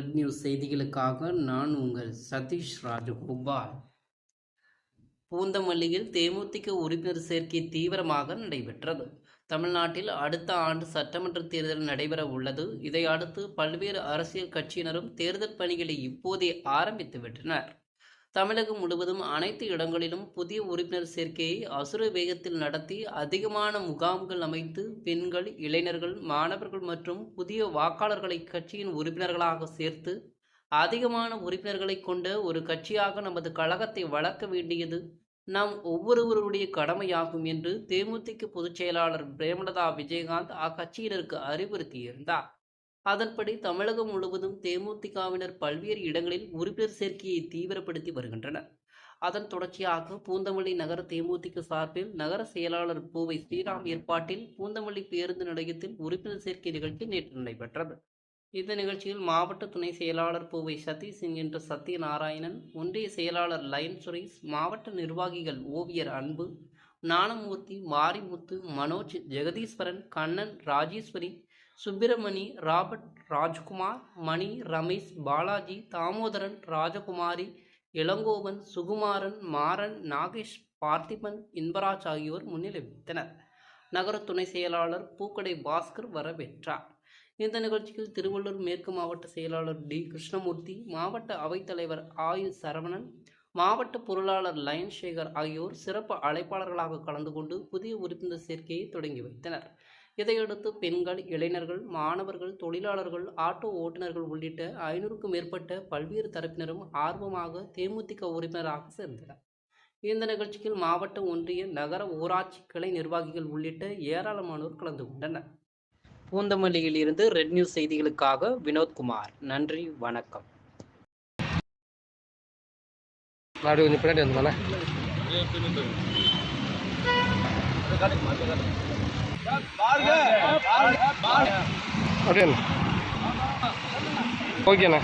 News செய்திகளுக்காக நான் உங்கள் சதீஷ் ராஜகோபால். பூந்தமல்லியில் தேமுதிக உறுப்பினர் சேர்க்கை தீவிரமாக நடைபெற்றது. தமிழ்நாட்டில் அடுத்த ஆண்டு சட்டமன்ற தேர்தல் நடைபெற உள்ளது. இதை அடுத்து பல்வேறு அரசியல் கட்சியினரும் தேர்தல் பணிகளை இப்போதே ஆரம்பித்து விட்டனர். தமிழகம் முழுவதும் அனைத்து இடங்களிலும் புதிய உறுப்பினர் சேர்க்கையை அசுர வேகத்தில் நடத்தி அதிகமான முகாம்கள் அமைத்து பெண்கள் இளைஞர்கள் மாணவர்கள் மற்றும் புதிய வாக்காளர்களை கட்சியின் உறுப்பினர்களாக சேர்த்து அதிகமான உறுப்பினர்களை கொண்ட ஒரு கட்சியாக நமது கழகத்தை வளர்க்க வேண்டியது நாம் ஒவ்வொருவருடைய கடமையாகும் என்று தேமுதிக பொதுச் செயலாளர் பிரேமலதா விஜயகாந்த் அக்கட்சியினருக்கு அறிவுறுத்தியிருந்தார். அதன்படி தமிழகம் முழுவதும் தேமுதிகவினர் பல்வேறு இடங்களில் உறுப்பினர் சேர்க்கையை தீவிரப்படுத்தி வருகின்றனர். அதன் தொடர்ச்சியாக பூந்தமல்லி நகர தேமுதிக சார்பில் நகர செயலாளர் பூவை ஸ்ரீராம் ஏற்பாட்டில் பூந்தமல்லி பேருந்து நிலையத்தில் உறுப்பினர் சேர்க்கை நிகழ்ச்சி நேற்று நடைபெற்றது. இந்த நிகழ்ச்சியில் மாவட்ட துணை செயலாளர் பூவை சதீஷ் என்கின்ற சத்யநாராயணன் ஒன்றிய செயலாளர் லயன் சுரேஷ் மாவட்ட நிர்வாகிகள் ஓவியர் அன்பு ஞானமூர்த்தி மாரிமுத்து மனோஜ் ஜெகதீஸ்வரன் கண்ணன் ராஜேஸ்வரி சுப்பிரமணி ராபர்ட் ராஜ்குமார் மணி ரமேஷ் பாலாஜி தாமோதரன் ராஜகுமாரி இளங்கோவன் சுகுமாரன் மாறன் நாகேஷ் பார்த்திபன் இன்பராஜ் ஆகியோர் முன்னிலைவித்தனர் நகர துணை செயலாளர் பூக்கடை பாஸ்கர் வரவேற்றார். இந்த நிகழ்ச்சியில் திருவள்ளூர் மேற்கு மாவட்ட செயலாளர் டி. கிருஷ்ணமூர்த்தி மாவட்ட அவைத்தலைவர் ஆயு சரவணன் மாவட்ட பொருளாளர் லயன் சேகர் ஆகியோர் சிறப்பு அழைப்பாளர்களாக கலந்து கொண்டு புதிய உறுப்பினர் சேர்க்கையை தொடங்கி வைத்தனர். இதையடுத்து பெண்கள் இளைஞர்கள் மாணவர்கள் தொழிலாளர்கள் ஆட்டோ ஓட்டுநர்கள் உள்ளிட்ட ஐநூறுக்கும் மேற்பட்ட பல்வேறு தரப்பினரும் ஆர்வமாக தேமுதிக உறுப்பினராக சேர்ந்தனர். இந்த நிகழ்ச்சியில் மாவட்ட ஒன்றிய நகர ஊராட்சி கிளை நிர்வாகிகள் உள்ளிட்ட ஏராளமானோர் கலந்து கொண்டனர். பூந்தமல்லியில் இருந்து ரெட் நியூஸ் செய்திகளுக்காக வினோத்குமார். நன்றி வணக்கம். கொஞ்சம் பின்னாடி வந்துமாண்ணா ஓகேண்ணா.